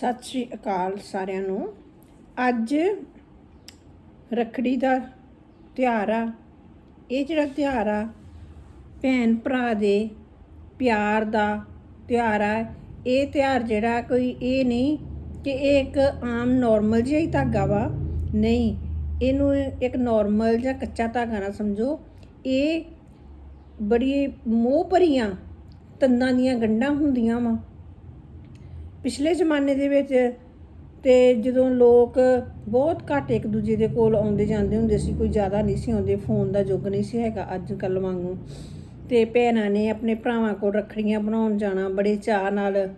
ਸਤਿ ਸ਼੍ਰੀ ਅਕਾਲ ਸਾਰਿਆਂ ਨੂੰ। ਅੱਜ ਰੱਖੜੀ ਦਾ ਤਿਉਹਾਰ ਆ। ਇਹ ਜਿਹੜਾ ਤਿਉਹਾਰ ਆ, ਭੈਣ ਭਰਾ ਦੇ ਪਿਆਰ ਦਾ ਤਿਉਹਾਰ ਆ। ਇਹ ਤਿਉਹਾਰ ਜਿਹੜਾ ਕੋਈ ਇਹ ਨਹੀਂ ਕਿ ਇਹ ਇੱਕ ਆਮ ਨਾਰਮਲ ਜਿਹਾ ਹੀ ਧਾਗਾ ਵਾ। ਨਹੀਂ, ਇਹਨੂੰ ਇੱਕ ਨਾਰਮਲ ਜਾਂ ਕੱਚਾ ਧਾਗਾ ਨਾ ਸਮਝੋ। ਇਹ ਬੜੀ ਮੋਹ ਭਰੀਆਂ ਤੰਦਾਂ ਦੀਆਂ ਗੰਢਾਂ ਹੁੰਦੀਆਂ ਵਾ। ਪਿਛਲੇ ਜ਼ਮਾਨੇ ਦੇ ਵਿੱਚ ਤੇ ਜਦੋਂ ਲੋਕ ਬਹੁਤ ਘੱਟ ਇੱਕ ਦੂਜੇ ਦੇ ਕੋਲ ਆਉਂਦੇ ਜਾਂਦੇ ਹੁੰਦੇ ਸੀ, ਕੋਈ ਜ਼ਿਆਦਾ ਨਹੀਂ ਸੀ ਆਉਂਦੇ, ਫੋਨ ਦਾ ਯੁੱਗ ਨਹੀਂ ਸੀ ਹੈਗਾ ਅੱਜ ਕੱਲ ਵਾਂਗੂ। ਤੇ ਭੈਣਾਂ ਨੇ ਆਪਣੇ ਭਰਾਵਾਂ ਕੋਲ ਰੱਖੜੀਆਂ ਬਣਾਉਣ ਜਾਣਾ, ਬੜੇ ਚਾਅ ਨਾਲ।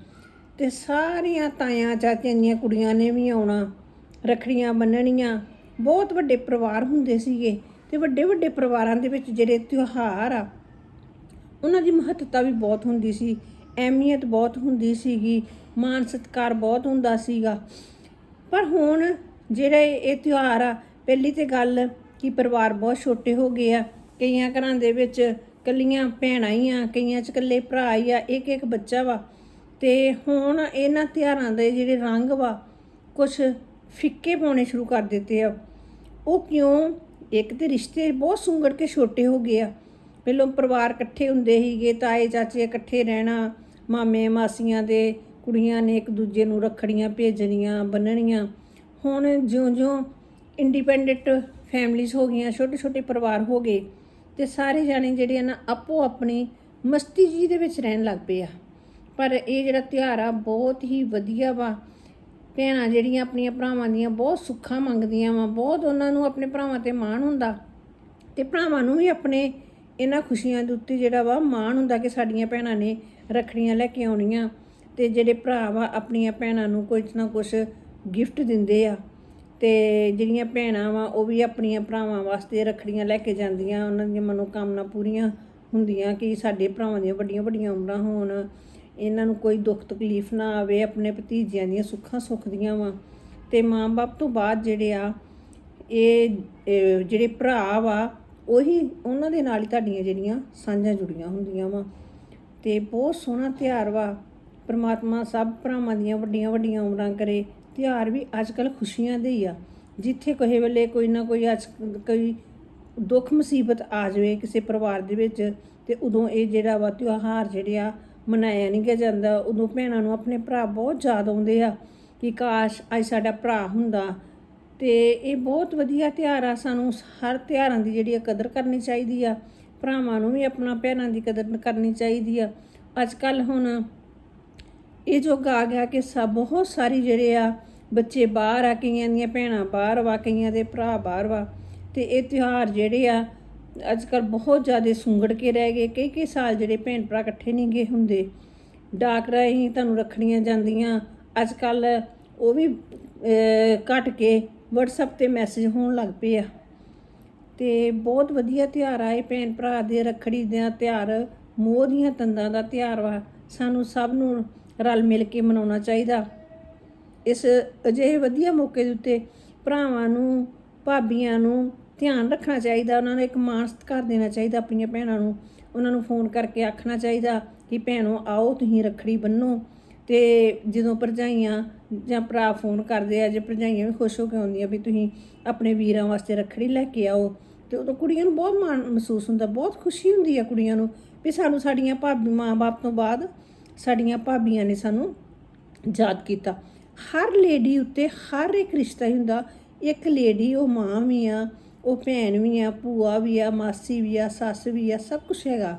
ਤੇ ਸਾਰੀਆਂ ਤਾਇਆਂ, ਚਾਚੀਆਂ ਦੀਆਂ ਕੁੜੀਆਂ ਨੇ ਵੀ ਆਉਣਾ, ਰੱਖੜੀਆਂ ਬੰਨਣੀਆਂ। ਬਹੁਤ ਵੱਡੇ ਪਰਿਵਾਰ ਹੁੰਦੇ ਸੀਗੇ ਤੇ ਵੱਡੇ ਵੱਡੇ ਪਰਿਵਾਰਾਂ ਦੇ ਵਿੱਚ ਜਿਹੜੇ ਤਿਉਹਾਰ ਆ, ਉਹਨਾਂ ਦੀ ਮਹੱਤਤਾ ਵੀ ਬਹੁਤ ਹੁੰਦੀ ਸੀ। ਅਹਿਮੀਅਤ ਬਹੁਤ ਹੁੰਦੀ ਸੀਗੀ ਮਾਨ ਸਤਿਕਾਰ ਬਹੁਤ ਹੁੰਦਾ ਸੀਗਾ। ਪਰ ਹੁਣ ਜਿਹੜਾ ਇਹ ਤਿਉਹਾਰ ਆ, ਪਹਿਲੀ ਤੇ ਗੱਲ ਕਿ ਪਰਿਵਾਰ ਬਹੁਤ ਛੋਟੇ ਹੋ ਗਏ ਆ। ਕਈਆਂ ਘਰਾਂ ਦੇ ਵਿੱਚ ਕੱਲੀਆਂ ਭੈਣਾਂ ਹੀ ਆ, ਕਈਆਂ ਚ ਇਕੱਲੇ ਭਰਾ ਹੀ ਆ ਇੱਕ ਇੱਕ ਬੱਚਾ ਵਾ। ਤੇ ਹੁਣ ਇਹਨਾਂ ਤਿਉਹਾਰਾਂ ਦੇ ਜਿਹੜੇ ਰੰਗ ਵਾ ਕੁਝ ਫਿੱਕੇ ਪਾਉਣੇ ਸ਼ੁਰੂ ਕਰ ਦਿੱਤੇ ਆ। ਉਹ ਕਿਉਂ? ਇੱਕ ਤੇ ਰਿਸ਼ਤੇ ਬਹੁਤ ਸੁੰਗੜ ਕੇ ਛੋਟੇ ਹੋ ਗਏ ਆ। ਪਹਿਲਾਂ ਪਰਿਵਾਰ ਇਕੱਠੇ ਹੁੰਦੇ ਸੀਗੇ ਤਾਏ ਚਾਚੇ ਇਕੱਠੇ ਰਹਿਣਾ ਮਾਮੇ ਮਾਸੀਆਂ ਦੇ ਕੁੜੀਆਂ ਨੇ ਇੱਕ ਦੂਜੇ ਨੂੰ ਰੱਖੜੀਆਂ, ਭੇਜਣੀਆਂ, ਬੰਨਣੀਆਂ। ਹੁਣ ਜਿਉਂ-ਜਿਉਂ ਇੰਡੀਪੈਂਡੈਂਟ ਫੈਮਲੀਆਂ ਹੋ ਗਈਆਂ ਛੋਟੇ ਛੋਟੇ ਪਰਿਵਾਰ ਹੋ ਗਏ ਤੇ ਸਾਰੇ ਜਾਣੇ ਜਿਹੜੇ ਆ ਨਾ, ਆਪੋ ਆਪਣੀ ਮਸਤੀ ਜੀ ਦੇ ਵਿੱਚ ਰਹਿਣ ਲੱਗ ਪਏ ਆ। ਪਰ ਇਹ ਜਿਹੜਾ ਤਿਉਹਾਰ ਆ, ਬਹੁਤ ਹੀ ਵਧੀਆ ਵਾ। ਭੈਣਾਂ ਜਿਹੜੀਆਂ ਆਪਣੀਆਂ ਭਰਾਵਾਂ ਦੀਆਂ ਬਹੁਤ ਸੁੱਖਾਂ ਮੰਗਦੀਆਂ ਵਾ, ਬਹੁਤ ਉਹਨਾਂ ਨੂੰ ਆਪਣੇ ਭਰਾਵਾਂ ਤੇ ਮਾਣ ਹੁੰਦਾ ਤੇ ਭਰਾਵਾਂ ਨੂੰ ਵੀ ਆਪਣੇ ਇਹਨਾਂ ਖੁਸ਼ੀਆਂ ਦੇ ਉੱਤੇ ਜਿਹੜਾ ਵਾ ਮਾਣ ਹੁੰਦਾ ਕਿ ਸਾਡੀਆਂ ਭੈਣਾਂ ਨੇ ਰੱਖੜੀਆਂ ਲੈ ਕੇ ਆਉਣੀਆਂ ਤੇ ਜਿਹੜੇ ਭਰਾ ਵਾ ਆਪਣੀਆਂ ਭੈਣਾਂ ਨੂੰ ਕੁਝ ਨਾ ਕੁਝ ਗਿਫਟ ਦਿੰਦੇ ਆ ਤੇ ਜਿਹੜੀਆਂ ਭੈਣਾਂ ਵਾ ਉਹ ਵੀ ਆਪਣੀਆਂ ਭਰਾਵਾਂ ਵਾਸਤੇ ਰੱਖੜੀਆਂ ਲੈ ਕੇ ਜਾਂਦੀਆਂ। ਉਹਨਾਂ ਦੀਆਂ ਮਨੋਕਾਮਨਾ ਪੂਰੀਆਂ ਹੁੰਦੀਆਂ ਕਿ ਸਾਡੇ ਭਰਾਵਾਂ ਦੀਆਂ ਵੱਡੀਆਂ ਵੱਡੀਆਂ ਉਮਰਾਂ ਹੋਣ। ਇਹਨਾਂ ਨੂੰ ਕੋਈ ਦੁੱਖ ਤਕਲੀਫ ਨਾ ਆਵੇ, ਆਪਣੇ ਭਤੀਜਿਆਂ ਦੀਆਂ ਸੁੱਖਾਂ ਸੁੱਖ ਦੀਆਂ ਵਾ। ਤੇ ਮਾਂ-ਬਾਪ ਤੋਂ ਬਾਅਦ ਜਿਹੜੇ ਆ, ਇਹ ਇਹ ਜਿਹੜੇ ਭਰਾ ਵਾ, ਉਹੀ ਉਹਨਾਂ ਦੇ ਨਾਲ ਹੀ ਤੁਹਾਡੀਆਂ ਜਿਹੜੀਆਂ ਸਾਂਝਾਂ ਜੁੜੀਆਂ ਹੁੰਦੀਆਂ ਵਾ। ਤੇ ਬਹੁਤ ਸੋਹਣਾ ਤਿਉਹਾਰ ਵਾ। ਪ੍ਰਮਾਤਮਾ ਸਭ ਭਰਾਵਾਂ ਦੀਆਂ ਵੱਡੀਆਂ ਵੱਡੀਆਂ ਉਮਰਾਂ ਕਰੇ। ਤਿਉਹਾਰ ਵੀ ਅੱਜ ਕੱਲ ਖੁਸ਼ੀਆਂ ਦੇ ਹੀ ਆ। ਜਿੱਥੇ ਕੋਈ ਵੇਲੇ ਕੋਈ ਨਾ ਕੋਈ ਅੱਜ ਕੋਈ ਦੁੱਖ ਮੁਸੀਬਤ ਆ ਜਾਵੇ ਕਿਸੇ ਪਰਿਵਾਰ ਦੇ ਵਿੱਚ, ਤੇ ਉਦੋਂ ਇਹ ਜਿਹੜਾ ਵਾ ਤਿਉਹਾਰ ਜਿਹੜੇ ਆ ਮਨਾਇਆ ਨਹੀਂ ਗਿਆ ਜਾਂਦਾ। ਉਦੋਂ ਭੈਣਾਂ ਨੂੰ ਆਪਣੇ ਭਰਾ ਬਹੁਤ ਯਾਦ ਆਉਂਦੇ ਆ ਕਿ ਕਾਸ਼ ਅੱਜ ਸਾਡਾ ਭਰਾ ਹੁੰਦਾ। ਤੇ ਇਹ ਬਹੁਤ ਵਧੀਆ ਤਿਉਹਾਰ ਆ। ਸਾਨੂੰ ਹਰ ਤਿਉਹਾਰਾਂ ਦੀ ਜਿਹੜੀ ਆ ਕਦਰ ਕਰਨੀ ਚਾਹੀਦੀ ਆ। ਭਰਾਵਾਂ ਨੂੰ ਵੀ ਆਪਣਾ ਭੈਣਾਂ ਦੀ ਕਦਰ ਕਰਨੀ ਚਾਹੀਦੀ ਆ। ਅੱਜ ਕੱਲ ਹੁਣ ਇਹ ਯੁੱਗ ਆ ਗਿਆ ਕਿ ਸਭ ਬਹੁਤ ਸਾਰੀ ਜਿਹੜੇ ਆ ਬੱਚੇ ਬਾਹਰ ਆ ਕਈਆਂ ਦੀਆਂ ਭੈਣਾਂ ਬਾਹਰ ਵਾ ਕਈਆਂ ਦੇ ਭਰਾ ਬਾਹਰ ਵਾ। ਤੇ ਇਹ ਤਿਉਹਾਰ ਜਿਹੜੇ ਆ ਅੱਜ ਕੱਲ ਬਹੁਤ ਜ਼ਿਆਦਾ ਸੁੰਗੜ ਕੇ ਰਹਿ ਗਏ। ਕਈ ਕਈ ਸਾਲ ਜਿਹੜੇ ਭੈਣ ਭਰਾ ਇਕੱਠੇ ਨਹੀਂ ਗਏ ਹੁੰਦੇ। ਡਾਕ ਰਾਹੀਂ ਤੁਹਾਨੂੰ ਰੱਖਣੀਆਂ ਜਾਂਦੀਆਂ। ਅੱਜ ਕੱਲ ਉਹ ਵੀ ਅਹ, ਘਟ ਕੇ WhatsApp ਤੇ ਮੈਸੇਜ ਹੋਣ ਲੱਗ ਪਏ ਆ। ਤੇ ਬਹੁਤ ਵਧੀਆ ਤਿਉਹਾਰ ਆ ਇਹ ਭੈਣ ਭਰਾ ਦੇ ਰੱਖੜੀ ਦਾ ਤਿਉਹਾਰ, ਮੋਹ ਦੀਆਂ ਤੰਦਾਂ ਦਾ ਤਿਉਹਾਰ ਵਾ। ਸਾਨੂੰ ਸਭ ਨੂੰ ਰਲ ਮਿਲ ਕੇ ਮਨਾਉਣਾ ਚਾਹੀਦਾ। ਇਸ ਅਜਿਹੇ ਵਧੀਆ ਮੌਕੇ ਦੇ ਉੱਤੇ ਭਰਾਵਾਂ ਨੂੰ, ਭਾਬੀਆਂ ਨੂੰ ਧਿਆਨ ਰੱਖਣਾ ਚਾਹੀਦਾ। ਉਹਨਾਂ ਨੂੰ ਇੱਕ ਮਾਣ ਸਤਿਕਾਰ ਦੇਣਾ ਚਾਹੀਦਾ ਆਪਣੀਆਂ ਭੈਣਾਂ ਨੂੰ। ਉਹਨਾਂ ਨੂੰ ਫੋਨ ਕਰਕੇ ਆਖਣਾ ਚਾਹੀਦਾ ਕਿ ਭੈਣੋ, ਆਓ ਤੁਸੀਂ ਰੱਖੜੀ ਬੰਨੋ। ਤੇ ਜਦੋਂ ਭਰਜਾਈਆਂ ਜਾਂ ਭਰਾ ਫੋਨ ਕਰਦੇ ਆ, ਜੇ ਭਰਜਾਈਆਂ ਵੀ ਖੁਸ਼ ਹੋ ਕੇ ਆਉਂਦੀਆਂ ਵੀ ਤੁਸੀਂ ਆਪਣੇ ਵੀਰਾਂ ਵਾਸਤੇ ਰੱਖੜੀ ਲੈ ਕੇ ਆਓ, ਤੇ ਉਦੋਂ ਕੁੜੀਆਂ ਨੂੰ ਬਹੁਤ ਮਾਣ ਮਹਿਸੂਸ ਹੁੰਦਾ, ਬਹੁਤ ਖੁਸ਼ੀ ਹੁੰਦੀ ਆ ਕੁੜੀਆਂ ਨੂੰ ਵੀ ਸਾਨੂੰ ਸਾਡੀਆਂ ਭਾਬੀ ਮਾਂ-ਬਾਪ ਤੋਂ ਬਾਅਦ ਸਾਡੀਆਂ ਭਾਬੀਆਂ ਨੇ ਸਾਨੂੰ ਯਾਦ ਕੀਤਾ। ਹਰ ਲੇਡੀ ਉੱਤੇ ਹਰ ਇੱਕ ਰਿਸ਼ਤਾ ਹੀ ਹੁੰਦਾ, ਇੱਕ ਲੇਡੀ ਉਹ ਮਾਂ ਵੀ ਆ, ਉਹ ਭੈਣ ਵੀ ਆ, ਭੂਆ ਵੀ ਆ, ਮਾਸੀ ਵੀ ਆ, ਸੱਸ ਵੀ ਆ, ਸਭ ਕੁਝ ਹੈਗਾ।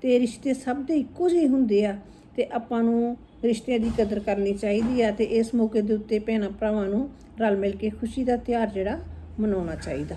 ਤੇ ਰਿਸ਼ਤੇ ਸਭ ਦੇ ਇੱਕੋ ਜਿਹੇ ਹੁੰਦੇ ਆ, ਤੇ ਆਪਾਂ ਨੂੰ ਰਿਸ਼ਤਿਆਂ ਦੀ ਕਦਰ ਕਰਨੀ ਚਾਹੀਦੀ ਆ ਤੇ ਇਸ ਮੌਕੇ ਦੇ ਉੱਤੇ ਭੈਣਾਂ ਭਰਾਵਾਂ ਨੂੰ ਰਲ ਮਿਲ ਕੇ ਖੁਸ਼ੀ ਦਾ ਤਿਉਹਾਰ ਜਿਹੜਾ ਮਨਾਉਣਾ ਚਾਹੀਦਾ।